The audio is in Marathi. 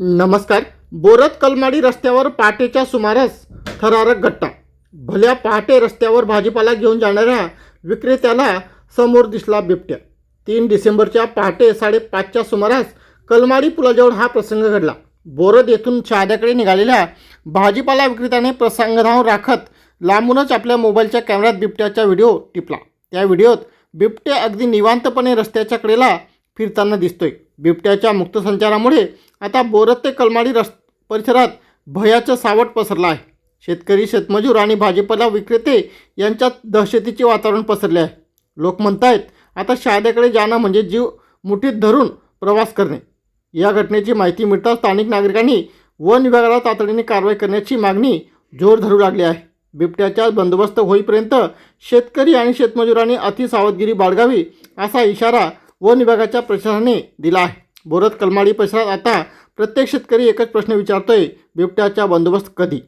नमस्कार. बोरत कलमाडी रस्त्यावर पहाटेच्या सुमारास थरारक घटना. भल्या पहाटे रस्त्यावर भाजीपाला घेऊन जाणाऱ्या विक्रेत्याला समोर दिसला बिबट्या. तीन डिसेंबरच्या पहाटे साडेपाचच्या सुमारास कलमाडी पुलाजवळ हा प्रसंग घडला. बोरद येथून शहाद्याकडे निघालेल्या भाजीपाला विक्रेत्याने प्रसंगधाव राखत लांबूनच आपल्या मोबाईलच्या कॅमेऱ्यात बिबट्याचा व्हिडिओ टिपला. त्या व्हिडिओत बिबट्या अगदी निवांतपणे रस्त्याच्या कडेला फिरताना दिसतोय. बिबट्याच्या मुक्तसंचारामुळे आता बोरत ते कलमाडी रस परिसरात भयाचं सावट पसरलं आहे. शेतकरी शेतमजूर आणि भाजीपाला विक्रेते यांच्यात दहशतीचे वातावरण पसरले आहे. लोक म्हणतायत आता शहाद्याकडे जाणं म्हणजे जीव मुठीत धरून प्रवास करणे. या घटनेची माहिती मिळताच स्थानिक नागरिकांनी वन विभागाला तातडीने कारवाई करण्याची मागणी जोर धरू लागली आहे. बिबट्याचा बंदोबस्त होईपर्यंत शेतकरी आणि शेतमजुरांनी अतिसावधगिरी बाळगावी असा इशारा वन विभागाच्या प्रशासनाने दिला आहे. बोरत कलमाडी परिसरात आता प्रत्येक शेतकरी एकच प्रश्न विचारतोय बिबट्याचा बंदोबस्त कधी?